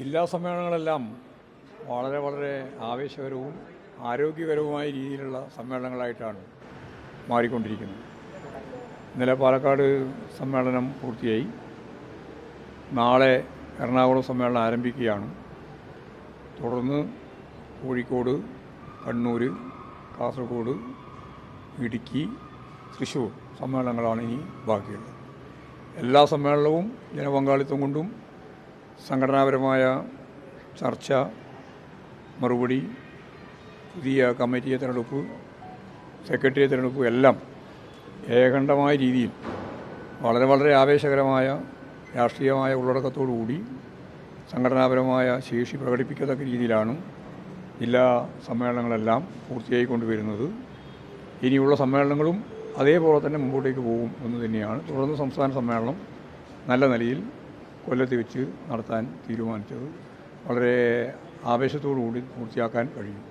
ജില്ലാ സമ്മേളനങ്ങളെല്ലാം വളരെ വളരെ ആവേശകരവും ആരോഗ്യകരവുമായ രീതിയിലുള്ള സമ്മേളനങ്ങളായിട്ടാണ് മാറിക്കൊണ്ടിരിക്കുന്നത്. ഇന്നലെ പാലക്കാട് സമ്മേളനം പൂർത്തിയായി. നാളെ എറണാകുളം സമ്മേളനം ആരംഭിക്കുകയാണ്. തുടർന്ന് കോഴിക്കോട് കണ്ണൂർ കാസർഗോഡ് ഇടുക്കി തൃശ്ശൂർ സമ്മേളനങ്ങളാണ് ഇനി ബാക്കിയുള്ളത്. എല്ലാ സമ്മേളനവും ജനപങ്കാളിത്തം കൊണ്ടും സംഘടനാപരമായ ചർച്ച മറുപടി പുതിയ കമ്മിറ്റിയെ തിരഞ്ഞെടുപ്പ് സെക്രട്ടറിയെ തിരഞ്ഞെടുപ്പ് എല്ലാം ഏകണ്ഠമായ രീതിയിൽ വളരെ വളരെ ആവേശകരമായ രാഷ്ട്രീയമായ ഉള്ളടക്കത്തോടുകൂടി സംഘടനാപരമായ ശേഷി പ്രകടിപ്പിക്കത്തക്ക രീതിയിലാണ് ജില്ലാ സമ്മേളനങ്ങളെല്ലാം പൂർത്തിയായിക്കൊണ്ടുവരുന്നത് ഇനിയുള്ള സമ്മേളനങ്ങളും അതേപോലെ തന്നെ മുമ്പോട്ടേക്ക് പോകും എന്ന് തന്നെയാണ്. തുടർന്ന് സംസ്ഥാന സമ്മേളനം നല്ല നിലയിൽ കൊല്ലത്ത് വെച്ച് നടത്താൻ തീരുമാനിച്ചത്. വളരെ ആവേശത്തോടു കൂടി പൂർത്തിയാക്കാൻ കഴിയും.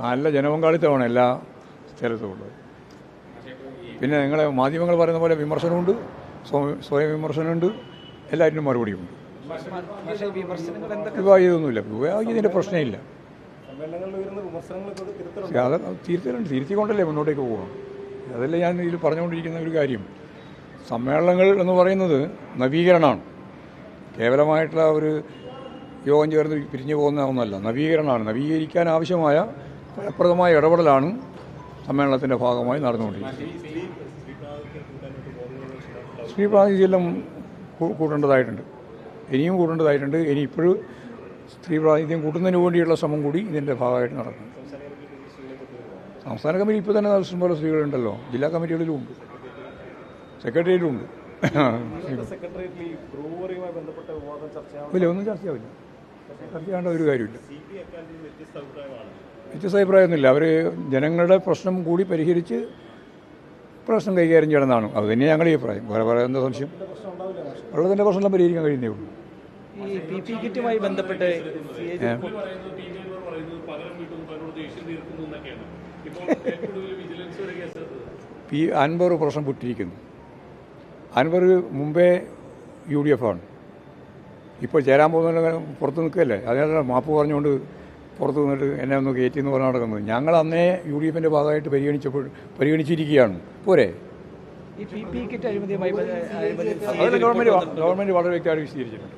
നല്ല ജനപങ്കാളിത്തമാണ് എല്ലാ സ്ഥലത്തും ഉള്ളത് പിന്നെ നിങ്ങളെ മാധ്യമങ്ങൾ പറയുന്ന പോലെ വിമർശനമുണ്ട് സ്വയം വിമർശനമുണ്ട് എല്ലാറ്റിനും മറുപടിയുണ്ട് ഇതൊന്നുമില്ല ഇതിന്റെ പ്രശ്നമില്ല. അത് തിരുത്തലുണ്ട്. തിരുത്തിക്കൊണ്ടല്ലേ മുന്നോട്ടേക്ക് പോകണം അതല്ലേ ഞാൻ ഇതിൽ പറഞ്ഞുകൊണ്ടിരിക്കുന്ന ഒരു കാര്യം. സമ്മേളനങ്ങൾ എന്ന് പറയുന്നത് നവീകരണമാണ്. കേവലമായിട്ടുള്ള ഒരു യോഗം ചേർന്ന് പിരിഞ്ഞു പോകുന്ന ഒന്നല്ല. നവീകരണമാണ്. നവീകരിക്കാൻ ആവശ്യമായ ഫലപ്രദമായ ഇടപെടലാണ് സമ്മേളനത്തിന്റെ ഭാഗമായി നടന്നുകൊണ്ടിരിക്കുന്നത്. സ്ത്രീ പ്രാതിനിധ്യം കൂട്ടേണ്ടതായിട്ടുണ്ട്. ഇനിയും കൂട്ടേണ്ടതായിട്ടുണ്ട്. ഇനി ഇപ്പോഴും സ്ത്രീ പ്രാതിനിധ്യം കൂട്ടുന്നതിന് വേണ്ടിയുള്ള ശ്രമം കൂടി ഇതിന്റെ ഭാഗമായിട്ട് നടക്കുന്നു സംസ്ഥാന കമ്മിറ്റി ഇപ്പോൾ തന്നെ ഇഷ്ടംപോലെ സ്ത്രീകളുണ്ടല്ലോ. ജില്ലാ കമ്മിറ്റികളിലും ഉണ്ട്. സെക്രട്ടേറിയറ്റിലും ഉണ്ട്. ഇല്ല ഒന്നും ചർച്ചയാവില്ല. ചർച്ച ചെയ്യേണ്ട ഒരു കാര്യമില്ല. വ്യത്യസ്ത അഭിപ്രായമൊന്നുമില്ല. അവർ ജനങ്ങളുടെ പ്രശ്നം കൂടി പരിഹരിച്ച് പ്രശ്നം കൈകാര്യം ചെയ്യണമെന്നാണ്. അത് തന്നെ ഞങ്ങളുടെ അഭിപ്രായം. വേറെ വേറെ എന്താ സംശയം? വെള്ളത്തിന്റെ പ്രശ്നം പരിഹരിക്കാൻ കഴിയുന്നേ ഉള്ളൂ. ഈ പി കിറ്റുമായി ബന്ധപ്പെട്ട് അൻവർ പ്രശ്നം വിട്ടിരിക്കുന്നു അൻവർ മുമ്പേ യു ഡി എഫ് ആണ്. ഇപ്പോൾ ചേരാൻ പോകുന്ന പുറത്ത് നിൽക്കുകയല്ലേ? അതിനാണ് മാപ്പ് പറഞ്ഞുകൊണ്ട് പുറത്ത് നിന്നിട്ട് എന്നെ ഒന്ന് കയറ്റി എന്ന് പറഞ്ഞ് നടക്കുന്നത്. ഞങ്ങൾ അന്നേ യു ഡി എഫിന്റെ ഭാഗമായിട്ട് പരിഗണിച്ചപ്പോൾ പരിഗണിച്ചിരിക്കുകയാണ്. പോരെ? ഗവൺമെന്റ് ഗവൺമെന്റ് വളരെ വ്യക്തമായിട്ട് വിശദീകരിച്ചിട്ടുണ്ട്.